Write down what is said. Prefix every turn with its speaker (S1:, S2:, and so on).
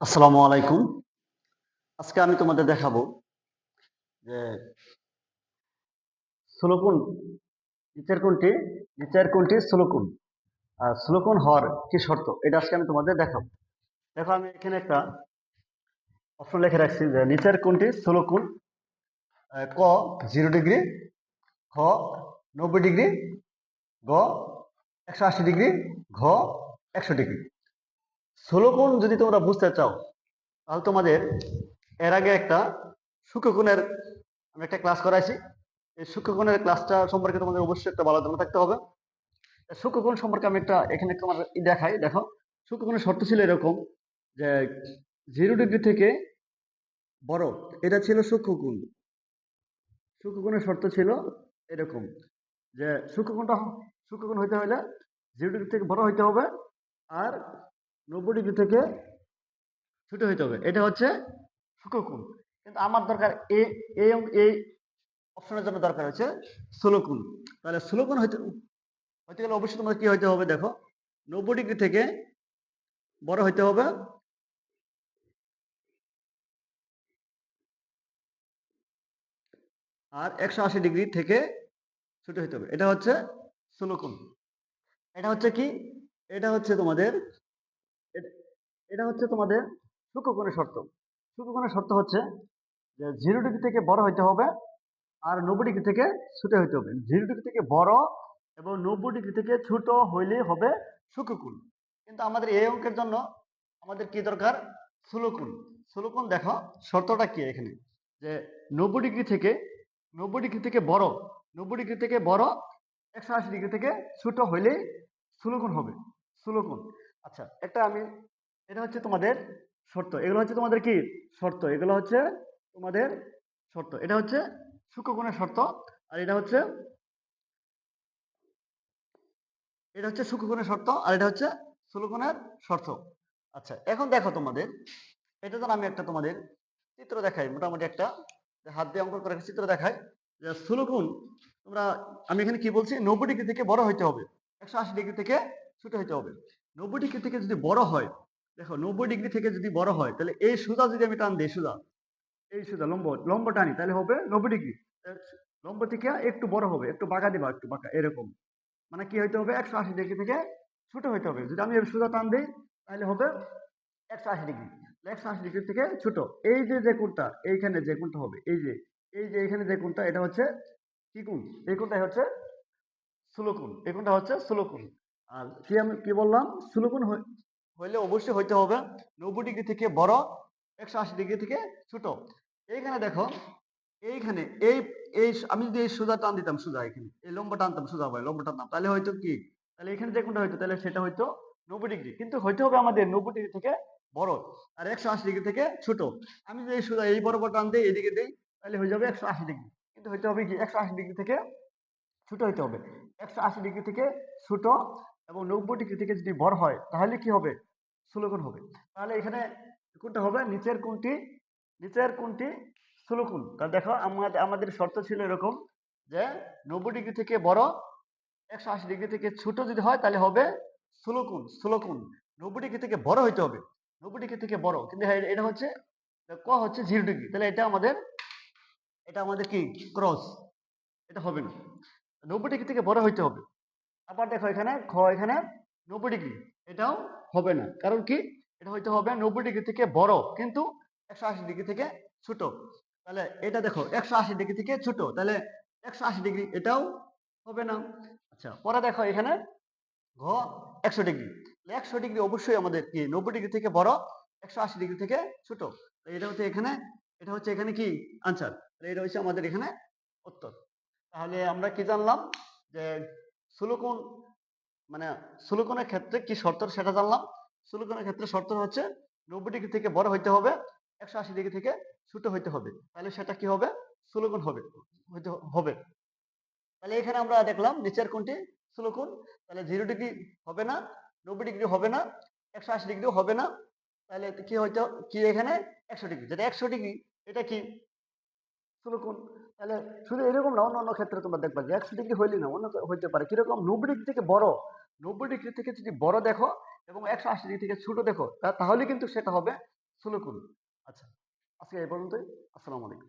S1: আসসালামু আলাইকুম। আজকে আমি তোমাদের দেখাবো যে সুলকুন, নিচের কোনটি? নিচের কোনটি সুলকুন? আর সুলকুন হওয়ার কি শর্ত? এটা আজকে আমি তোমাদের দেখাবো। দেখো, আমি এখানে একটা অপশন লিখে রাখছি যে নিচের কোনটি সুলকুন ক জিরো ডিগ্রি খ নব্বই ডিগ্রি, গ একশো আশি ডিগ্রি, ঘ একশো ডিগ্রি। ষোলকোণ যদি তোমরা বুঝতে চাও, তাহলে তোমাদের এর আগে একটা সূক্ষ্মকোণের আমি একটা ক্লাস করাইছি। এই সূক্ষ্মকোণের ক্লাসটা সম্পর্কে তোমাদের অবশ্যই একটা ভালো ধারণা থাকতে হবে। সূক্ষ্মকোণ সম্পর্কে আমি একটা এখানে তোমার দেখাই, দেখো। সূক্ষ্মকোণের শর্ত ছিল এরকম যে জিরো ডিগ্রি থেকে বড়, এটা ছিল সূক্ষ্মকোণ সূক্ষ্মকোণের শর্ত ছিল এরকম যে সূক্ষ্মকোণটা সূক্ষ্মকোণ হইতে হলে জিরো ডিগ্রি থেকে বড় হইতে হবে, আর নব্বই ডিগ্রি থেকে ছোট হইতে হবে। এটা হচ্ছে সূক্ষ্মকোণ কিন্তু আমার দরকার এ এই অপশনের জন্য দরকার হচ্ছে ষোলকোণ তাহলে ষোলকোণ হইতে হইতে গেলে অবশ্যই তোমার কি হইতে হবে দেখো, নব্বই ডিগ্রি থেকে বড় হইতে হবে আর একশো আশি ডিগ্রি থেকে ছোট হইতে হবে। এটা হচ্ছে ষোলকোণ এটা হচ্ছে কি? এটা হচ্ছে তোমাদের এটা- হচ্ছে তোমাদের সূক্ষ্মকোণের শর্ত। সূক্ষ্মকোণের শর্ত হচ্ছে যে জিরো ডিগ্রি থেকে বড় হইতে হবে আর নব্বই ডিগ্রি থেকে ছোট হইতে হবে। জিরো ডিগ্রি থেকে বড় এবং নব্বই ডিগ্রি থেকে ছোট হইলে হবে সূক্ষ্মকোণ কিন্তু আমাদের এই অঙ্কের জন্য আমাদের কি দরকার? ষোলকোণ ষোলকোণ দেখো, শর্তটা কি এখানে? যে নব্বই ডিগ্রি থেকে, নব্বই ডিগ্রি থেকে বড়, নব্বই ডিগ্রি থেকে বড়, একশো আশি ডিগ্রি থেকে ছোট হইলে ষোলকোণ হবে। ষোলকোণ আচ্ছা একটা আমি, এটা হচ্ছে তোমাদের শর্ত। এগুলো হচ্ছে তোমাদের কি? শর্ত। এগুলো হচ্ছে তোমাদের শর্ত। এটা হচ্ছে সূক্ষ্মকোণের শর্ত আর এটা হচ্ছে এটা হচ্ছে সূক্ষ্মকোণের শর্ত আর এটা হচ্ছে স্থূলকোণের শর্ত। আচ্ছা এখন দেখো তোমাদের, এটা তো আমি একটা তোমাদের চিত্র দেখাই, মোটামুটি একটা হাত দিয়ে অঙ্কন করে চিত্র দেখাই যে স্থূলকোণ, তোমরা, আমি এখানে কি বলছি? নব্বই ডিগ্রি থেকে বড় হইতে হবে, একশো আশি ডিগ্রি থেকে ছোট হইতে হবে। নব্বই ডিগ্রি থেকে যদি বড় হয়, দেখো নব্বই ডিগ্রি থেকে যদি বড় হয়, তাহলে এই সুদা যদি আমি টান দিই সুদা এই সুদা লম্ব লম্ব টানি, তাহলে হবে নব্বই ডিগ্রি। লম্ব থেকে একটু বড় হবে, একটু বাঁকা দিবা, একটু বাঁকা, এরকম। মানে কি হইতে হবে? একশো আশি ডিগ্রি থেকে ছোট হইতে হবে। যদি আমি সুদা টান দিই, তাহলে হবে একশো আশি ডিগ্রি। একশো আশি ডিগ্রি থেকে ছোট। এই যে যে কোণটা, এইখানে যে কোনটা হবে, এই যে এই যে এখানে যে কোণটা, এটা হচ্ছে কি কোণ? এই কোণটাই হচ্ছে ষোলকোণ এই কোণটা হচ্ছে ষোলকোণ আর কি আমি কি বললাম? হই- হইলে অবশ্যই হইতে হবে। নব্বই ডিগ্রি থেকে বড়, একশো আশি ডিগ্রি থেকে ছোট। এইখানে দেখো, এইখানে এই এই আমি যদি এই সুদা টান দিতাম, সোজা এখানে, এই লম্বা টানতাম সোজা ভাই লম্বা টানতাম তাহলে হয়তো কি? তাহলে এখানে যে কোনটা হইতো? তাহলে সেটা হয়তো নব্বই ডিগ্রি। কিন্তু হইতে হবে আমাদের নব্বই ডিগ্রি থেকে বড় আর একশো আশি ডিগ্রি থেকে ছোট। আমি যদি এই সুদা এই বরাবর টান দিই এদিকে দিই, তাহলে হয়ে যাবে একশো আশি ডিগ্রি। কিন্তু হইতে হবে কি? একশো আশি ডিগ্রি থেকে ছোট হইতে হবে। একশো আশি ডিগ্রি থেকে ছোট এবং নব্বই ডিগ্রি থেকে যদি বড় হয় তাহলে কি হবে? ষোলগুণ হবে। তাহলে এখানে কোনটা হবে? নিচের কোনটি? নিচের কোনটি? ষোলগুণ তা দেখো আমাদের আমাদের শর্ত ছিল এরকম যে নব্বই ডিগ্রি থেকে বড় একশো আশি ডিগ্রি থেকে ছোট যদি হয় তাহলে হবে ষোলগুণ ষোলগুণ নব্বই ডিগ্রি থেকে বড় হইতে হবে। নব্বই ডিগ্রি থেকে বড়। কিন্তু হ্যাঁ, এটা হচ্ছে ক হচ্ছে জিরো ডিগ্রি তাহলে এটা আমাদের এটা আমাদের কি? ক্রস এটা হবে না। নব্বই ডিগ্রি থেকে বড় হইতে হবে। আবার দেখো এখানে খ এখানে নব্বই ডিগ্রি, এটাও হবে না। কারণ কি? এটা হইতে হবে নব্বই ডিগ্রি থেকে বড়, কিন্তু একশো আশি ডিগ্রি থেকে ছোট। তাহলে এটা দেখো, একশো আশি ডিগ্রি থেকে ছোট, তাহলে একশো আশি ডিগ্রি এটাও হবে না। আচ্ছা পরে দেখো এখানে ঘ একশো ডিগ্রি। একশো ডিগ্রি অবশ্যই আমাদের কি? নব্বই ডিগ্রি থেকে বড়, একশো আশি ডিগ্রি থেকে ছোট। এটা হচ্ছে এখানে, এটা হচ্ছে এখানে কি আনসার এটা হচ্ছে আমাদের এখানে উত্তর। তাহলে আমরা কি জানলাম? যে সুলুকোণ মানে সুলুকোণের ক্ষেত্রে কি শর্ত সেটা জানলাম। সুলুকোণের ক্ষেত্রে শর্ত হচ্ছে নব্বই ডিগ্রি থেকে বড় হইতে হবে, একশো আশি ডিগ্রি থেকে ছোট হইতে হবে। তাহলে সেটা কি হবে? সুলুকোণ হবে, হইতে হবে। তাহলে এখানে আমরা দেখলাম নিচের কোনটি? সুলুকোণ তাহলে জিরো ডিগ্রি হবে না, নব্বই ডিগ্রি হবে না, একশো আশি ডিগ্রিও হবে না। তাহলে কি হইতে? কি এখানে? একশো ডিগ্রি। যেটা একশো ডিগ্রি, এটা কি? সুলুকোণ তাহলে শুধু এরকম না অন্য অন্য ক্ষেত্রে তোমরা দেখবা যে একশো ডিগ্রি হইলে না, অন্য হইতে পারে। কীরকম? নব্বই ডিগ্রি থেকে বড়। নব্বই ডিগ্রি থেকে যদি বড় দেখো এবং একশো আশি ডিগ্রি থেকে ছোট দেখো তাহলে কিন্তু সেটা হবে সুলুকুন। আচ্ছা আজকে এই পর্যন্তই। আসসালামু আলাইকুম।